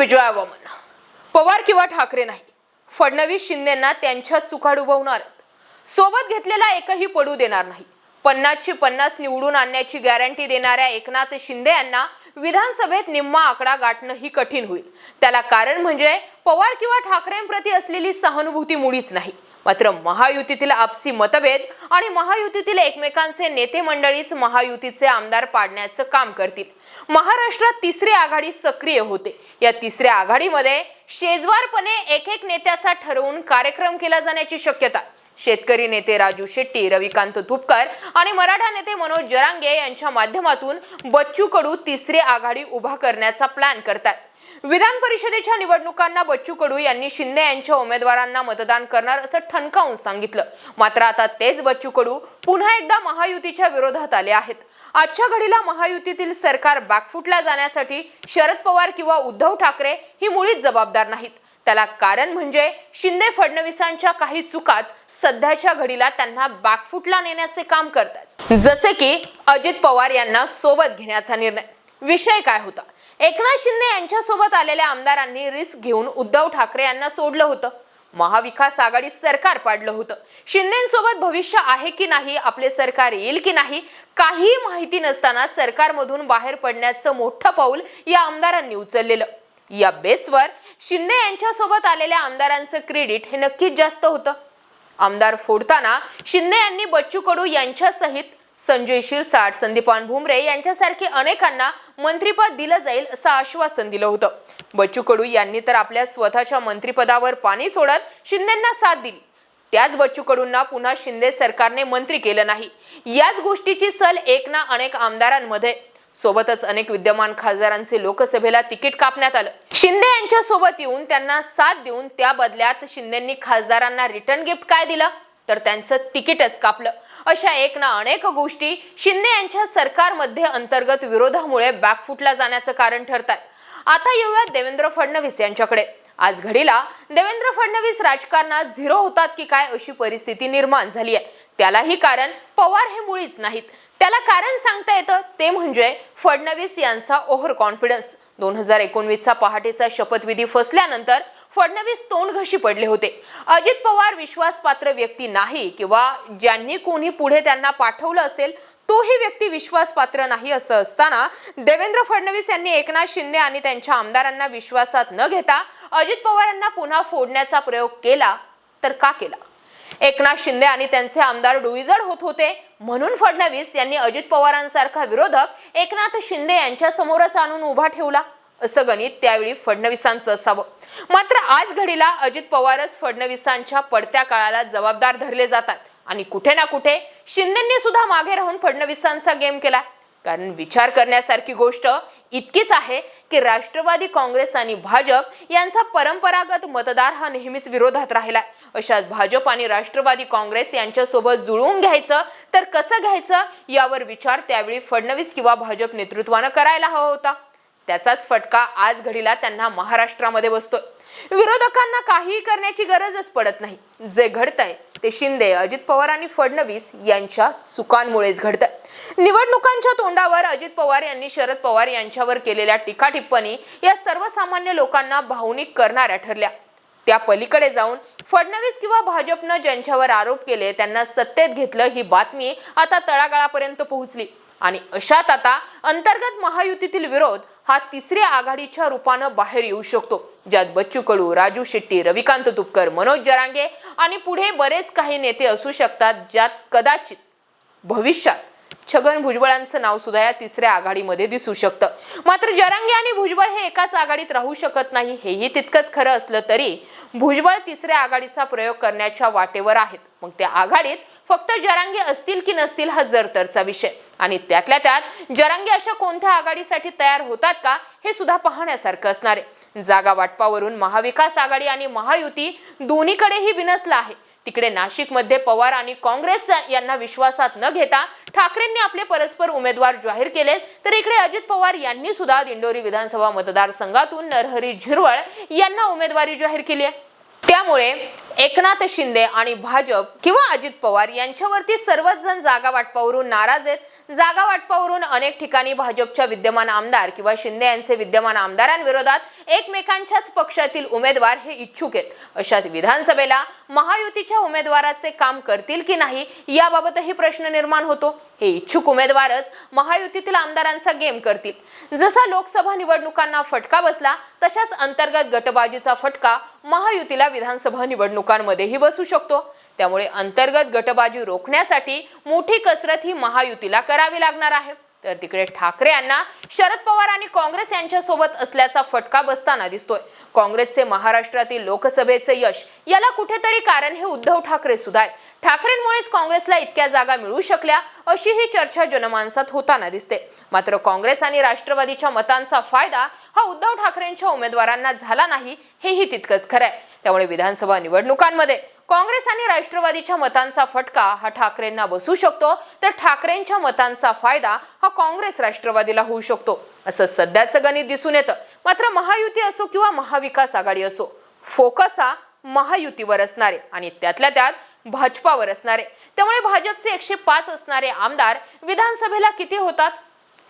विजयावमन पवार किंवा ठाकरे नाही फडणवीस शिंदेना त्यांच्या चुका डुबवणार सोबत घेतलेला एकही पडू देणार नाही. पन्नासची पन्नास निवडून आणण्याची गॅरंटी देणाऱ्या एकनाथ शिंदे यांना विधानसभेत निम्मा आकडा गाठणं ही कठीण होईल. त्याला कारण म्हणजे पवार किंवा ठाकरेंप्रती असलेली सहानुभूती मुळीच नाही. मात्र महायुतीतील आपसी मतभेद आणि महायुतीतील एकमेकांचे नेते मंडळीच महायुतीचे आमदार पाडण्याचं काम करतील. महाराष्ट्रात तिसरी आघाडी सक्रिय होते. या तिसऱ्या आघाडीमध्ये शेजवारपणे एक एक नेत्याचा ठरवून कार्यक्रम केला जाण्याची शक्यता. शेतकरी नेते राजू शेट्टी रविकांत तुपकर आणि मराठा नेते मनोज जरांगे यांच्या माध्यमातून बच्चू कडू तिसरी आघाडी उभा करण्याचा प्लॅन करतात. विधान परिषदेच्या निवडणुकांना बच्चू कडू यांनी शिंदे यांच्या उमेदवारांना मतदान करणार असं ठणकावून सांगितलं. मात्र आता तेच बच्चू कडू पुन्हा एकदा महायुतीच्या विरोधात आले आहेत. आजच्या घडीला महायुतीतील सरकार बॅकफुटला जाण्यासाठी शरद पवार किंवा उद्धव ठाकरे ही मुळीच जबाबदार नाहीत. त्याला कारण म्हणजे शिंदे फडणवीसांच्या काही चुकाच सध्याच्या घडीला त्यांना बॅकफुटला नेण्याचे काम करतात. जसे की अजित पवार यांना सोबत घेण्याचा निर्णय. विषय काय होता? एकनाथ शिंदे यांच्यासोबत आलेल्या आमदारांनी रिस्क घेऊन उद्धव ठाकरे यांना सोडलं होतं. महाविकास आघाडी सरकार पाडलं होतं. शिंदेसोबत भविष्य आहे की नाही आपले सरकार येईल की नाही काही माहिती नसताना सरकारमधून बाहेर पडण्याचं मोठं पाऊल या आमदारांनी उचललेलं. या बेसवर शिंदे यांच्यासोबत आलेल्या आमदारांचं क्रेडिट हे नक्कीच जास्त होतं. आमदार फोडताना शिंदे यांनी बच्चू कडू यांच्यासहित संजय शिरसाट संदीपान भुमरे यांच्यासारखे अनेकांना मंत्रिपद दिलं जाईल असं आश्वासन दिलं होतं. बच्चू कडू यांनी तर आपल्या स्वतःच्या मंत्रिपदावर पाणी सोडत शिंदेना साथ दिली. त्याच बच्चू कडूंना पुन्हा शिंदे सरकारने मंत्री केलं नाही. याच गोष्टीची सल एक ना अनेक आमदारांमध्ये. सोबतच अनेक विद्यमान खासदारांचे लोकसभेला तिकीट कापण्यात आलं. शिंदे यांच्या सोबत येऊन त्यांना साथ देऊन त्या बदल्यात शिंदेंनी खासदारांना रिटर्न गिफ्ट काय दिलं? तर त्यांचं तिकीटच कापलं. अशा एक ना अनेक गोष्टी शिंदे यांच्या सरकारमध्ये अंतर्गत विरोधामुळे बॅकफुटला जाण्याचं कारण ठरतात. आता येऊया देवेंद्र फडणवीस यांच्याकडे. आज घडीला देवेंद्र फडणवीस राजकारणात झिरो होतात की काय अशी परिस्थिती निर्माण झाली आहे. त्यालाही कारण पवार हे मुळीच नाहीत. त्याला कारण सांगता येतं ते म्हणजे फडणवीस यांचा ओव्हर कॉन्फिडन्स. दोन हजार एकोणवीसचा पहाटेचा शपथविधी फसल्यानंतर फडणवीस तोंडघशी पडले होते. अजित पवार विश्वासपात्र व्यक्ती नाही किंवा ज्यांनी कोणी पुढे त्यांना पाठवलं असेल तोही व्यक्ती विश्वासपात्र नाही असं असताना देवेंद्र फडणवीस यांनी एकनाथ शिंदे आणि त्यांच्या आमदारांना विश्वासात न घेता अजित पवारांना पुन्हा फोडण्याचा प्रयोग केला तर का केला? एकनाथ शिंदे आणि त्यांचे आमदार डोईजड होत होते म्हणून फडणवीस यांनी अजित पवारांसारखा विरोधक एकनाथ शिंदे यांच्या समोरच आणून उभा ठेवला. असं गणित त्यावेळी फडणवीसांचं असावं. मात्र आज घडीला अजित पवारच फडणवीसांच्या पडत्या काळाला जबाबदार धरले जातात. आणि कुठे ना कुठे शिंदेंनी सुद्धा मागे राहून फडणवीसांचा गेम केला. कारण विचार करण्यासारखी गोष्ट इतकीच आहे की राष्ट्रवादी काँग्रेस आणि भाजप यांचा परंपरागत मतदार हा नेहमीच विरोधात राहिला अशात भाजप आणि राष्ट्रवादी काँग्रेस यांच्यासोबत जुळवून घ्यायचं तर कसं घ्यायचं यावर विचार त्यावेळी फडणवीस किंवा भाजप नेतृत्वानं करायला हवा होता. त्याचाच फटका आज घडीला त्यांना महाराष्ट्रामध्ये बसतोय. विरोधकांना काहीही करण्याची गरजच पडत नाही. जे घडतंय ते शिंदे अजित पवार आणि फडणवीस यांच्या चुकांमुळेच घडतंय. निवडणुकांच्या तोंडावर अजित पवार यांनी शरद पवार यांच्यावर केलेल्या टीका टिप्पणी या सर्वसामान्य लोकांना भावनिक करणाऱ्या ठरल्या. त्या पलीकडे जाऊन फडणवीस किंवा भाजपनं ज्यांच्यावर आरोप केले त्यांना सत्तेत घेतलं ही बातमी आता तळागाळापर्यंत पोहोचली. आणि अशात आता अंतर्गत महायुतीतील विरोध हा तिसऱ्या आघाडीच्या रूपानं बाहेर येऊ शकतो. ज्यात बच्चू कडू राजू शेट्टी रविकांत तुपकर मनोज जरांगे आणि पुढे बरेच काही नेते असू शकतात ज्यात कदाचित भविष्यात छगन भुजबळांचं नाव सुद्धा या तिसऱ्या आघाडीमध्ये दिसू शकतं. मात्र जरांगे आणि भुजबळ हे एकाच आघाडीत राहू शकत नाही हेही तितकंच खरं असलं तरी भुजबळ तिसऱ्या आघाडीचा प्रयोग करण्याच्या वाटेवर आहेत. मग त्या आघाडीत फक्त जरांगे असतील की नसतील हा जरतरचा विषय. आणि त्यातल्या त्यात जरांगे अशा कोणत्या आघाडीसाठी तयार होतात का हे सुद्धा पाहण्यासारखं असणार आहे. जागा वाटपावरून महाविकास आघाडी आणि महायुती दोन्हीकडेही बिनसला आहे. तिकडे नाशिकमध्ये पवार आणि काँग्रेस यांना विश्वासात न घेता ठाकरेंनी आपले परस्पर उमेदवार जाहीर केले. तर इकडे अजित पवार यांनी सुद्धा दिंडोरी विधानसभा मतदारसंघातून नरहरी झिरवळ यांना उमेदवारी जाहीर केली आहे. त्यामुळे एकनाथ शिंदे आणि भाजप किंवा अजित पवार यांच्यावरती सर्वच जण जागा वाटपावरून नाराज आहेत. जागा वाटपावरून अनेक ठिकाणी भाजपच्या विद्यमान आमदार किंवा शिंदे यांचे विद्यमान आमदारांविरोधात एकमेकांच्याच पक्षातील उमेदवार हे इच्छुक आहेत. अशात विधानसभेला महायुतीच्या उमेदवाराचे काम करतील की नाही याबाबतही प्रश्न निर्माण होतो. हे इच्छुक उमेदवारच महायुतीतील आमदारांचा गेम करतील. जसा लोकसभा निवडणुकांना फटका बसला तशाच अंतर्गत गटबाजीचा फटका महायुतीला विधानसभा निवडणुकांमध्येही बसू शकतो. त्यामुळे अंतर्गत गटबाजी रोखण्यासाठी मोठी कसरत ही महायुतीला करावी लागणार आहे. तर तिकडे ठाकरे यांना शरद पवार आणि काँग्रेस यांच्या सोबत असल्याचा फटका बसताना दिसतोय. काँग्रेसचे महाराष्ट्रातील लोकसभेचे यश याला कुठेतरी कारण हे उद्धव ठाकरे सुद्धा आहेत ठाकरेंमुळेच काँग्रेसला इतक्या जागा मिळू शकल्या अशी ही चर्चा जनमानसात होताना दिसते. मात्र काँग्रेस आणि राष्ट्रवादीच्या मतांचा फायदा हा उद्धव ठाकरेंच्या उमेदवारांना झाला नाही हेही तितकंच खरं आहे त्यामुळे विधानसभा निवडणुकांमध्ये काँग्रेस आणि राष्ट्रवादीच्या मतांचा फटका हा ठाकरेंना बसू शकतो. तर ठाकरेंच्या मतांचा फायदा हा काँग्रेस राष्ट्रवादीला होऊ शकतो. असं सध्याचं गणित दिसून येतं. मात्र महायुती असो किंवा महाविकास आघाडी असो फोकस हा महायुतीवर असणारे आणि त्यातल्या त्यात भाजपावर असणारे. त्यामुळे भाजपचे एकशे पाच असणारे आमदार विधानसभेला किती होतात?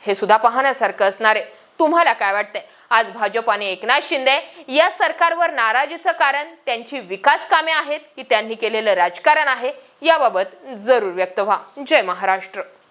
हे सुद्धा पाहण्यासारखं असणारे. तुम्हाला काय वाटतंय? आज भाजप आणि एकनाथ शिंदे या सरकारवर नाराजीचं कारण त्यांची विकास कामे आहेत की त्यांनी केलेलं राजकारण आहे याबाबत जरूर व्यक्त व्हा. जय महाराष्ट्र.